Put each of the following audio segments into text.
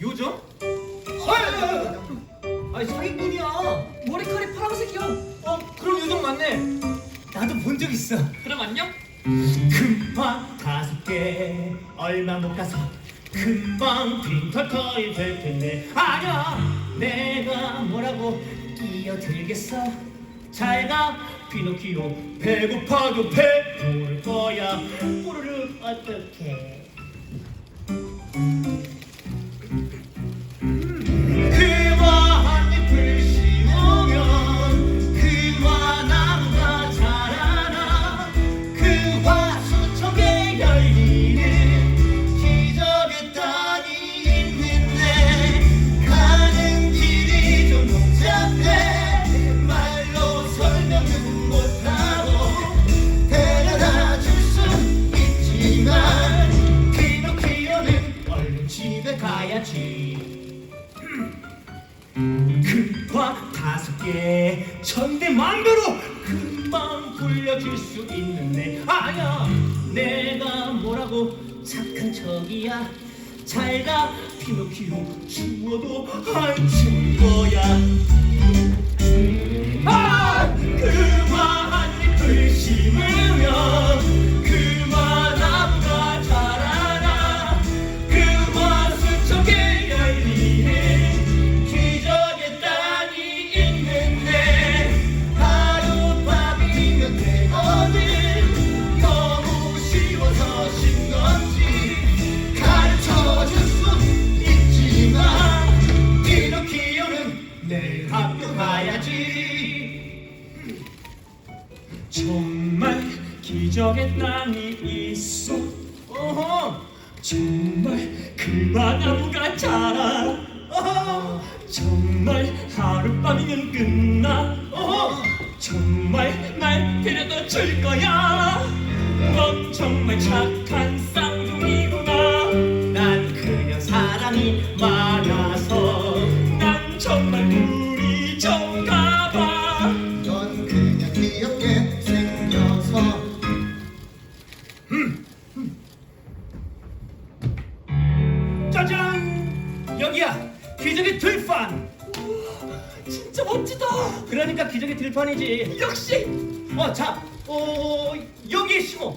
요정? 아, 아니 사기꾼이야. 머리카락이 파란색이야. 어, 그럼 요정 맞네. 나도 본 적 있어. 그럼 안녕. 금방 다섯 개 얼마 못 가서 금방 빈털털이 될 텐데 아니야 내가 뭐라고 끼어들겠어 잘가 피노키오 배고파도 배부를 거야 뽀르르 어떡해 다섯 개 천대만배로 금방 불려줄 수 있는데. 아니야 내가 뭐라고 착한 척이야? 잘가 피노키오 추워도 한숨 거야. 아 그 정말 기적의 땅이 있어. 어허 정말 그마나무가 자라. 어허 정말 하룻밤이면 끝나. 어허 정말 날 데려다 줄 거야. 넌 정말 착한 쌍둥이구나. 난 그냥 사랑이 많아서 난 정말 우리 정가 짜잔! 여기야! 기적의 들판! 진짜 멋지다. 그러니까 기적의 들판이지. 역시. 어, 자, 어, 여기에 심어.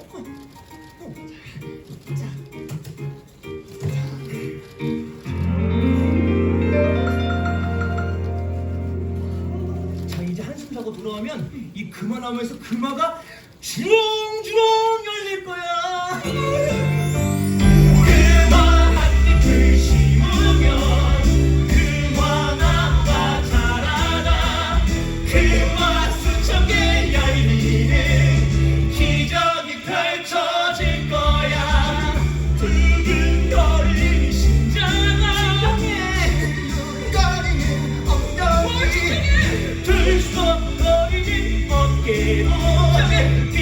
자, 이제 한숨 자고 돌아오면 이 금화 나무에서 금화가 주워 있을 거야. Get on.